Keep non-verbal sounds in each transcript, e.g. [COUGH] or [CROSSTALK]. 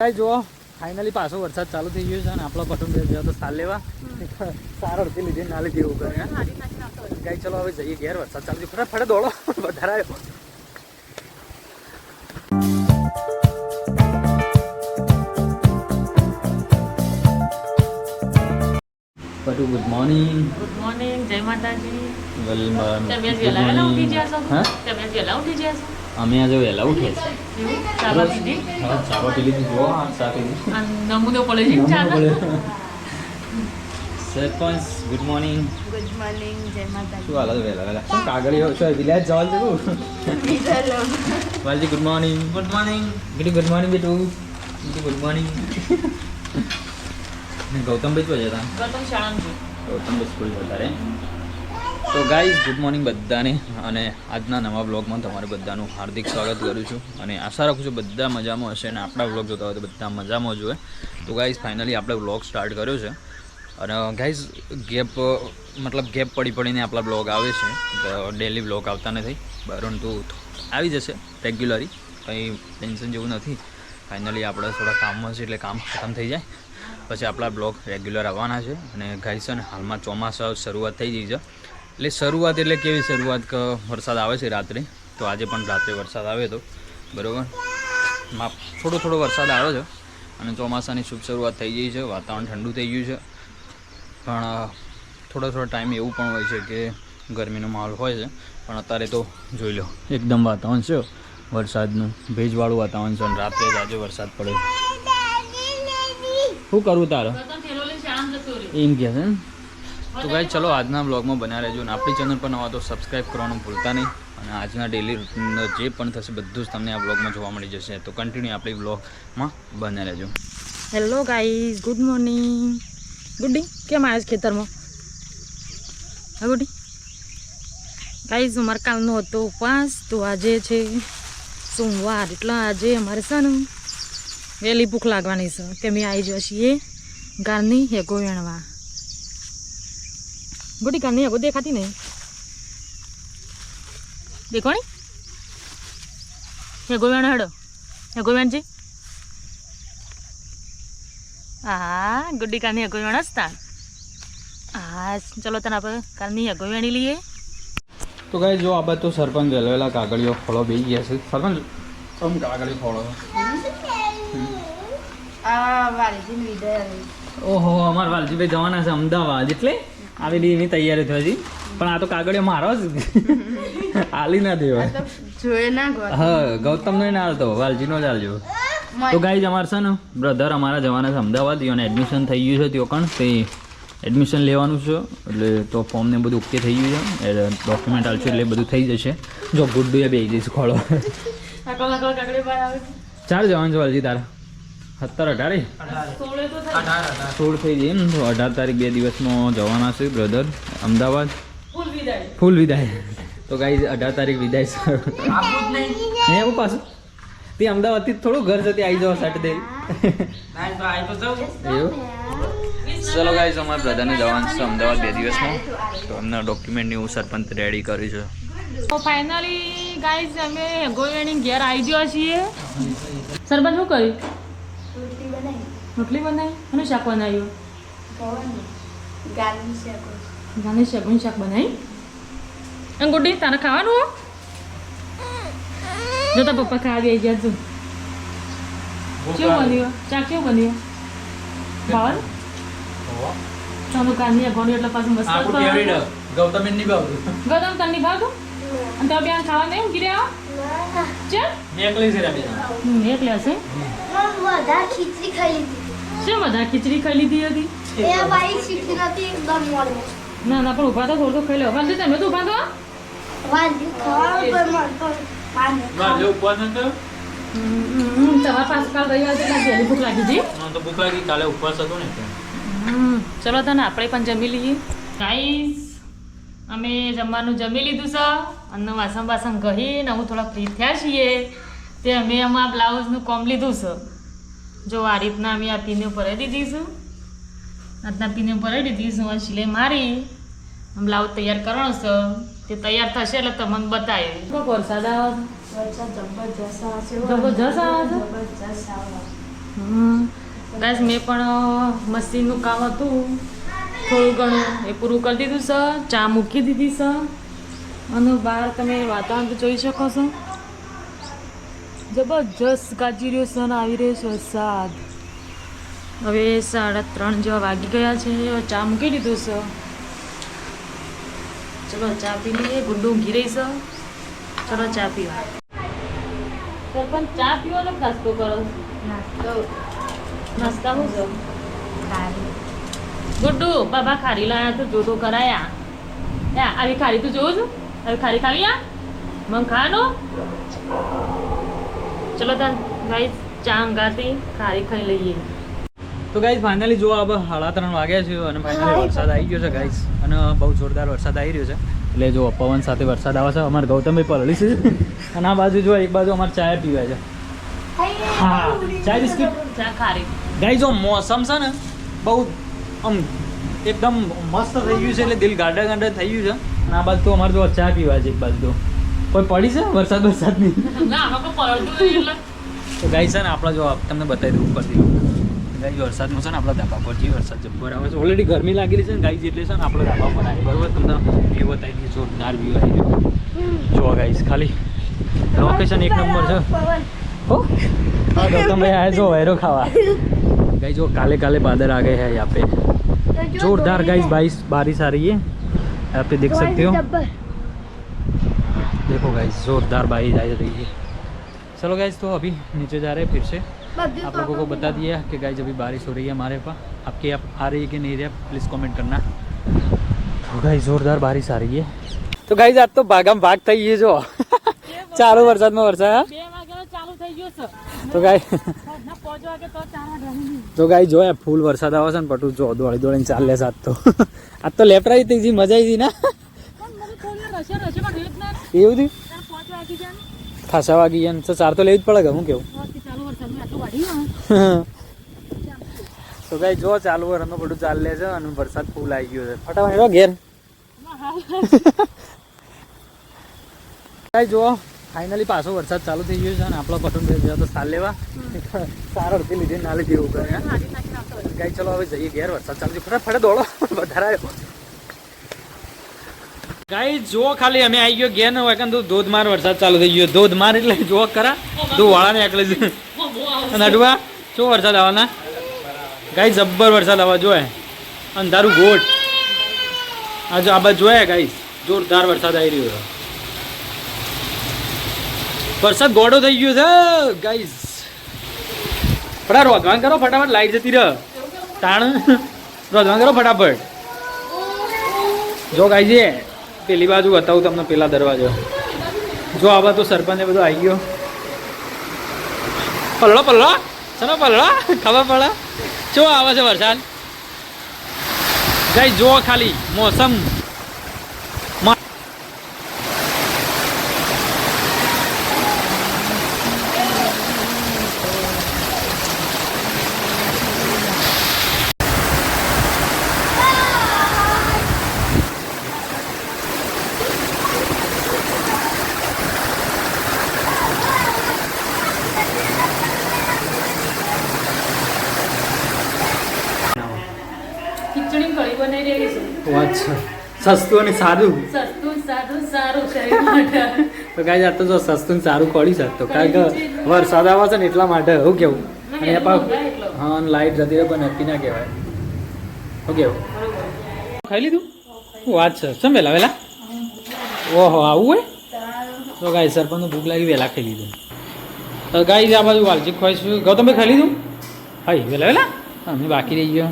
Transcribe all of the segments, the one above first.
કાંઈ જુઓ ફાઇનલી પાછો વરસાદ ચાલુ થઈ ગયો છે અને આપણો પટું બે તો સાર લેવા. સાર અડધી લીધી ના લીધી એવું કરે કાંઈ ચલો હવે જઈએ ઘેર વરસાદ ચાલુ છે. ફટાફટ દોડો. વધારે આવ્યો. ગુડ મોર્નિંગ ગુડ મોર્નિંગ જય માતાજી. વેલ તમે આજ વહેલા વહેલા ઉઠી ગયા છો? હા? તમે વહેલા ઉઠી ગયા છો? અમે આજે વહેલા ઉઠીએ છીએ. એવું ચાલવા પીધી? હા ચાલો પી લીધી. જુઓ ચા પી નમૂનો પડે છે સરપંચ ગુડ મોર્નિંગ ગુડ મોર્નિંગ જય માતાજી. શું હાલત વહેલા વહેલા? શું કાગળીઓ શું વિલેજ જવાનું છે Valji good morning good morning Geeti good morning બેટુ? ગીટી good morning ગૌતમભાઈ શું જતા? ગૌતમ શાળામાં. છું ગૌતમભાઈ સ્કૂલ જતા રે. તો ગાઈઝ ગુડ મોર્નિંગ બધાને અને આજના નવા બ્લોગમાં તમારું બધાનું હાર્દિક સ્વાગત કરું છું અને આશા રાખું છું બધા મજામાં હશે અને આપણા બ્લોગ જોતા હોય તો બધા મજામાં જોઈએ તો ગાઈઝ ફાઇનલી આપણે બ્લોગ સ્ટાર્ટ કર્યો છે. અને ગાઈઝ ગેપ મતલબ ગેપ પડી પડીને આપણા બ્લોગ આવે છે. તો ડેલી બ્લોગ આવતા નથી. પરંતુ આવી જશે રેગ્યુલરી કંઈ ટેન્શન જેવું નથી. ફાઇનલી આપણે થોડા કામમાં છે એટલે કામ ખતમ થઈ જાય. પછી આપણા બ્લોગ રેગ્યુલર આવવાના છે. અને ગાઈઝ છે હાલમાં ચોમાસા શરૂઆત થઈ ગઈ છે. એટલે શરૂઆત એટલે કેવી શરૂઆત વરસાદ આવે છે રાત્રે? તો આજે પણ રાત્રે વરસાદ આવ્યો હતો બરાબર? માં થોડો થોડો વરસાદ આવ્યો છે. અને ચોમાસાની શુભ શરૂઆત થઈ ગઈ છે. વાતાવરણ ઠંડુ થઈ ગયું છે. પણ થોડો થોડો ટાઈમ એવું પણ હોય છે કે ગરમીનો માહોલ હોય છે. પણ અત્યારે તો જોઈ લો એકદમ વાતાવરણ છે. વરસાદનું ભેજવાળું વાતાવરણ છે. અને રાત્રે જ આજે વરસાદ પડ્યો. શું કરવું તારે? એમ કહે છે ને? તો ભાઈ ચલો આજના બ્લોગમાં બન્યા રહેજો અને આપણી ચેનલ પર નવા તો સબસ્ક્રાઈબ કરવાનું ભૂલતા નહીં. અને આજના ડેલી રૂટીનનો જે પણ થશે બધું જ તમને આ બ્લોગમાં જોવા મળી જશે. તો કન્ટિન્યુ આપણી બ્લોગમાં બન્યા રહેજો. હેલો ગાઈઝ ગુડ મોર્નિંગ ગુડી કેમ આવ્યા ખેતરમાં? હા ગુડી ગાઈઝ અમારે કાલનો હતો ઉપવાસ, તો આજે છે સોમવાર. એટલે આજે અમારે છે ને વહેલી ભૂખ લાગવાની છે. કે અમે આવી જઈએ ગારની હેગો વેણવા ગુડી ગારની હેગો દેખાતી નહીં. દેખો ની હેગો વેણ હેડો. હેગો વેણ છે હા ગુડી કાલની હેગો વેણ જ તા હા ચલો તને આપણે કાલની હેગો વેણી લઈએ. તો કઈ જો આ તો સરપંચ જલવેલા કાગળીઓ ફળો બે ગયા છે. સરપંચ તમ કાગળીઓ ફળો? ઓહો અમાર વાલજીભાઈ જવાના છે અમદાવાદ એટલે? આવી રી એની તૈયારી થઈ હતી. પણ આ તો કાગળિયો મારો જ. આલી ના દેવાય. જોયે ના હા ગૌતમ નો ના હાલતો વાલજી નો જ હાલજો તો ગાઈ અમારે છે ને બ્રધર અમારા જવાના છે અમદાવાદ. અને એડમિશન થઈ ગયું છે ત્યાં કણ. તે એડમિશન લેવાનું છે. એટલે તો ફોર્મ ને બધું ઓકે થઈ ગયું છે. ડોક્યુમેન્ટ આવશે એટલે બધું થઈ જશે. જો ગુડ એ બેસી જઈશ ખોળો. ચાર જવાનું છે વાલજી તારા. સત્તર અઢારે? સોળે થઈ જાય ને. તો અઢાર તારીખ બે દિવસમાં જવાના છે બ્રધર. અમદાવાદ? ફૂલ વિદાય. તો ગાઈ અઢાર તારીખ વિદાય સર હે એવું પાછું? તે અમદાવાદથી થોડું ઘર જતી આવી જવા સાટ દે એવું? ચલો ગાઈઝ અમારા બ્રધરને જવાનું છે અમદાવાદ બે દિવસમાં. તો એમના ડોક્યુમેન્ટની હું સરપંચ રેડી કરી છે. તો ફાઇનલી ગાઈઝ અમે હેગોવેણી ઘેર આવી ગયા છીએ. સરપંચ શું કર્યું રોટલી બનાવી અને શાક બનાવ્યું? ગાને શાકનું શાક બનાવી? અને ગુડી તારે ખાવાનું? જો તો પપ્પા ખાવા દે ગયા તું. કેવું બન્યું? શાક કેવું બન્યું? ખાવાનું ચાલો કાની અગોણી એટલે પાછું મસ્ત ગૌતમની બાબુ ગૌતમ તને ભાવતું અને તો બે ખાવા નહીં? ગીરે આવો ચલ એકલી છે રમી હમ, હશે બધા ખીચડી ખાઈ લીધી. શું બધા ખીચડી ખાઈ લીધી હતી? એ ભાઈ ખીચડી નથી એકદમ મોડું. ના ના પણ ઊભા તો થોડું ખાઈ લો. વાંધો તમે તો ઊભા તો. વાંધી હતો હમ, તમારા પાસે કાલ રવિવાર છે એટલે ભૂખ લાગી હતી. તો ભૂખ લાગી કાલે ઉપવાસ હતો ને હમ, ચલો તને આપણે પણ જમી લઈએ. ગાઈસ અમે જમવાનું જમી લીધું છે અને વાસણ બાસણ ગહીને હું થોડા ફ્રી થયા છીએ. તે અમે આમાં બ્લાઉઝનું કોમ લીધું છે. જો આ રીતના અમે આ પીને ભરાઈ દીધીશું આજના પીને ભરાઈ દીધીશું અને સિલાઈ મારી. બ્લાઉઝ તૈયાર કરવાનો છે. તે તૈયાર થશે એટલે તમને બતાવે આવે વરસાદ આવે છે. જબરજસ્ત આવે છે? ગાઈસ મેં પણ મશીનનું કામ હતું. થોડું ઘણું એ પૂરું કરી દીધું છે. ચા મૂકી દીધી છે. અને બહાર તમે વાતાવરણ જોઈ શકો છો. જબરજસ્ત ગાજી રહ્યો છે આવી રહ્યો છે વરસાદ. હવે સાડા ત્રણ જેવા વાગી ગયા છે. ચા મૂકી દીધું છે. ચલો ચા પી લઈએ. ગુડ્ડુ ઊંઘી રહી છે. ચલો ચા પીવા. સરપંચ ચા પીવાનો નાસ્તો કરો. નાસ્તા. હું છો? ગુડ્ડુ બાબા ખારી લાયા તો જોતો કરાયા. આવી ખારી તું જોઉં છું? આવી ખારી ખાવી આ મગ ખાનો ચલો તાન ગાઈસ ચા અંગાતી ખારી ખાઈ લઈએ તો ગાઈઝ ફાઇનલી જો આ સાડા ત્રણ વાગ્યા છે અને ફાઇનલી વરસાદ આવી ગયો છે ગાઈઝ અને બહુ જોરદાર વરસાદ આવી રહ્યો છે. એટલે જો પવન સાથે વરસાદ આવે છે અમારે ગૌતમભાઈ પલળી છે. અને આ બાજુ જો એક બાજુ અમારે ચાય પીવાય છે. હા ચાય બિસ્કિટ. ગાઈઝ જો મોસમ છે ને બહુ આમ એકદમ મસ્ત થઈ ગયું છે એટલે દિલ ગાડા ગાડા થઈ ગયું છે. આ બાજુ તો અમારે જો ચા પીવા છે એક બાજુ તો કોઈ પડી છે વરસાદ વરસાદ નહીં ના આમાં કોઈ પડતું નહીં એટલે તો ગાઈ છે ને આપણા જો તમને બતાવી દઉં ઉપરથી ગાઈ વરસાદમાં છે ને આપણા ધાબા પર જે વરસાદ જબ્બર આવે છે ઓલરેડી ગરમી લાગેલી છે ને ગાઈ એટલે છે ને આપણા ધાબા પર આવી બરોબર તમને વ્યૂ બતાવી દઈએ જોરદાર વ્યૂ આવી ગયો જોવા ગાઈસ ખાલી લોકેશન એક નંબર છે हो हाँ गौतम भाई आए जो वैरो खावा गाइस जो काले काले बादल आ गए हैं यहाँ पे जोरदार गाइस बारिश बारिश आ रही है यहाँ पे देख सकते हो देखो गाइस जोरदार बारिश आ रही है चलो गाइस तो अभी नीचे जा रहे हैं फिर से आप लोगों को बता दिया कि गाइस अभी बारिश हो रही है हमारे पास आपके आप आ रही है कि नहीं रही प्लीज़ कमेंट करना तो गाइस जोरदार बारिश आ रही है तो गाइस आज तो भागम भाग થઈ ગઈ જો ચાલુ વરસાદમાં વરસાદ બે વાગ્યાનો ચાલુ થઈ ગયો છે તો ગાય ના પાંચ વાગે તો ગાઈ વાગે જો ફૂલ વરસાદ આવે છે ને પટુ જો દોડી દોડીને ચાલે છે આજ તો. આજ તો લેપરાઈ હતી જી મજા આવી ના. એવું થયું? વાગી ને. ખાસા વાગી ગયા તો ચાર તો લેવી જ પડે કે હું કેવું? [LAUGHS] તો ગાઈ જો ચાલુ વરસાદમાં બધું ચાલે છે અને વરસાદ ફૂલ આવી ગયો છે. ફટાફટ ઘેર. [LAUGHS] ગાઈ જો ફાઇનલી પાછો વરસાદ ચાલુ થઈ ગયો છે અને આપણો પટુન થઈ ગયો તો સાર લેવા. સાર અડધી લીધી ના લીધી એવું કરે ગાય ચલો હવે જઈએ ઘેર, વરસાદ ચાલુ છે. ફટાફટ દોડો. વધારે ગાઈ જો ખાલી, અમે આવી ગયો ઘેર ન કારણ તો ધોધમાર વરસાદ ચાલુ થઈ ગયો. ધોધમાર એટલે જો કરા તું વાળાને એકલે છે. અને અડવા શું વરસાદ આવવાના ગાય જબ્બર વરસાદ આવવા જોએ અંધારું ગોટ આજે આ બાજુ જોયા ગાય જોરદાર વરસાદ આવી રહ્યો છે. વરસાદ ગોડો થઈ ગયો છે. ગાઈઝ ફટા રોધવાન કરો, ફટાફટ લાઈટ જતી રહ. તાણ. રોધવાન કરો ફટાફટ. જો ગાઈ છે પેલી બાજુ બતાવું તમને પેલા દરવાજો. જો આવા તો સરપંચ બધું આવી ગયો. પલ્લો પલ્લો ચલો પલ્લો ખબર પડે? શું આવે છે વરસાદ? ગાઈ જો ખાલી, મોસમ ખીચડી કઢી બનાવી રહી છું અચ્છા સસ્તું અને સારું. સસ્તું સાદું સારું શરીર માટે તો કાંઈ આ તો જો સસ્તું સારું પડી શકતો કારણ કે વરસાદ આવે છે ને એટલા માટે હું કેવું? અને એ પાછું હા લાઈટ જતી રહે પણ નક્કી ના કહેવાય. શું કેવું? ખાઈ લીધું? વાત છે? શું વહેલા વહેલા ઓહો આવું હોય? તો ગાય સરપંચ ભૂખ લાગી વહેલા ખાઈ લીધું. તો ગાય આ બાજુ વાલજી ખોઈશું ગૌતમ ભાઈ ખાઈ લીધું? હાઈ વહેલા વહેલા અમે બાકી રહી ગયો.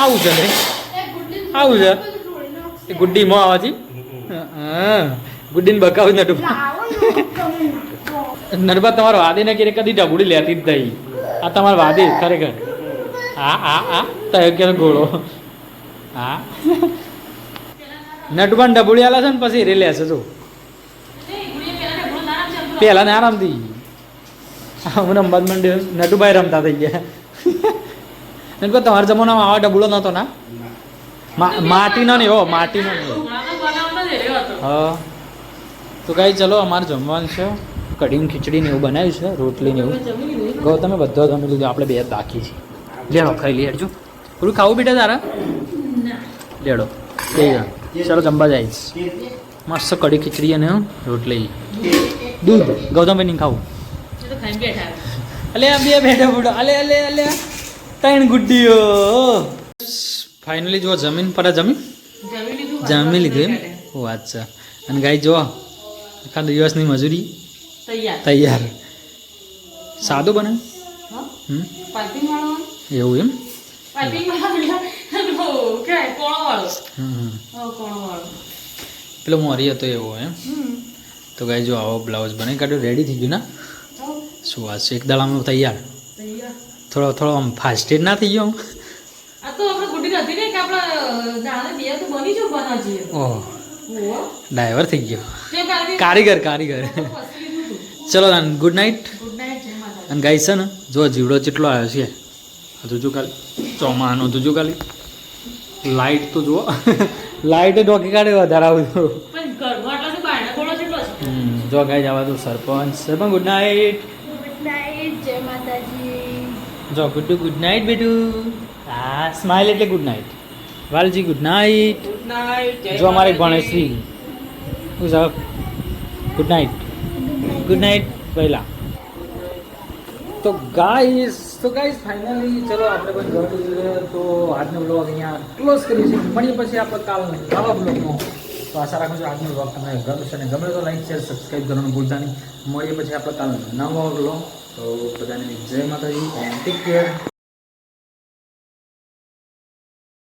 આવું છે આવું છે. એ ગુડ્ડીમાં આવવાથી ગુડ્ડીને બકાવી નટું નરબા તમારો વાદી ને કે કદી ડબુડી લેતી જ નહીં. આ તમારો વાદી, ખરેખર. આ આ આ, તયો કે ઘોડો? હા. નટુબાન ડબુડી આલા છે ને પછી રે લેશે જો. પેલા ને આરામથી હું જ નટુભાઈ રમતા થઈ ગયા. નટુ તમારા જમાનામાં આવા ડબુડો નહોતો ના? મા- માટીનો નહીં હો, માટીનો નહીં હા. તો કાંઈ ચલો, અમારે જમવાનું છે. કઢી ને ખીચડી ને એવું બનાવ્યું છે, રોટલી ને એવું. કહો તમે બધો જમી લીધું. આપણે બે બાકી છે. લેડો, ખાઈ લઈએ પૂરું ખાવું બેટા તારા? લેડો. ચાલો, જમવા જઈશ મસ્ત કઢી ખીચડી અને રોટલી. દૂધ. ગૌતમભાઈ નહીં ખાવું. અલે, આ બે બેઠા બુડો અલે અલે અલે. ત્રણ ગુડ્ડીઓ. ફાઇનલી જો જમીન પર જમીન? જમી લીધું જમી લીધું એમ? વાત છે અને ગાય જો આખા દિવસની મજૂરી? તૈયાર. સાદું બને? એવું એમ? પેલો મોરી હતો એવો એમ. તો ગાય જો આવો બ્લાઉઝ બનાવી કાઢ્યો રેડી થઈ ગયું ના? શું વાત છે એક દાડામાં તૈયાર? તૈયાર. થોડો થોડો આમ ફાસ્ટેડ ના થઈ ગયો આ તો આપણે ગુડી નથી ને કે આપણે દાણે બે તો બની જો બનાવીએ ઓહ ડાઈવર થઈ ગયો. કારીગર કારીગર. ચલો ગુડ નાઇટ અને ગાય છે ને જો જીવડો ચેટલો આવ્યો છે. આ જોજો કાલે ચોમાનો જોજો કાલે લાઇટ તો જુઓ. લાઇટ ડોકી કાઢે વધારે આવું જો ગાય જવા દો સરપંચ સરપંચ ગુડ નાઇટ ગુડ નાઇટ જય માતાજી. જો ગુડ ગુડ નાઇટ બેટુ. હા સ્માઇલ એટલે good night Valji good night good night જો અમારે સાહેબ ગુડ નાઇટ ગુડ નાઇટ પહેલા તો ગાઈસ તો ગાઈસ ફાઇનલી ચલો આપણે કોઈ ઘર તો આજનો બ્લોગ અહીંયા ક્લોઝ કરીએ છીએ. મળીએ પછી આપણે કાલ નવા બ્લોગનો તો આશા રાખું છું આજનો બ્લોગ તમને ગમશે અને ગમે તો લાઈક શેર સબસ્ક્રાઈબ કરવાનું ભૂલતા નહીં. મળીએ પછી આપણે કાલ નવો બ્લોગ તો બધાને જય માતાજી ટેક કેર